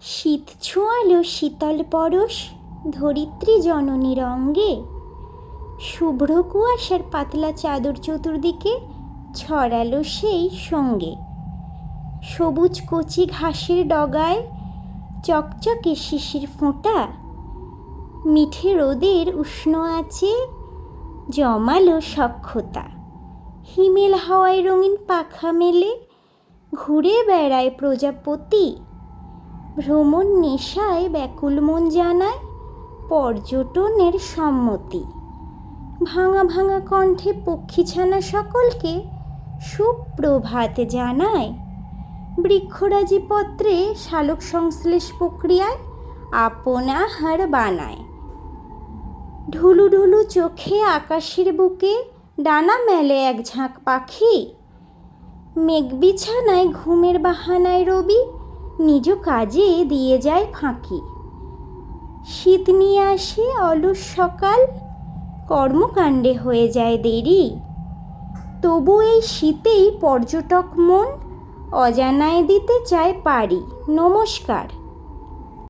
শীত ছোঁয়ালো শীতল পরশ ধরিত্রী জননীর অঙ্গে। শুভ্র কুয়াশার পাতলা চাদর চতুর্দিকে ছড়ালো সেই সঙ্গে। সবুজ কচি ঘাসের ডগায় চকচকে শিশির ফোঁটা। মিঠে রোদের উষ্ণ আছে জমালো সক্ষতা। হিমেল হাওয়ায় রঙিন পাখা মেলে ঘুরে বেড়ায় প্রজাপতি। ভ্রমণ নেশায় ব্যাকুল মন জানায় পর্যটনের সম্মতি। ভাঙা ভাঙা কণ্ঠে পক্ষীছানা সকলকে সুপ্রভাত জানায়। বৃক্ষরাজি পত্রে শালক সংশ্লেষ প্রক্রিয়ায় আপন আহার বানায়। ঢুলু ঢুলু চোখে আকাশের বুকে ডানা মেলে এক ঝাঁক পাখি। মেঘ বিছানায় ঘুমের বাহানায় রবি নিজ কাজে দিয়ে যায় ফাঁকি। শীত নিয়ে আসে অলস সকাল, কর্মকাণ্ডে হয়ে যায় দেরি। তবু এই শীতেই পর্যটক মন অজানায় দিতে চায় পারি নমস্কার।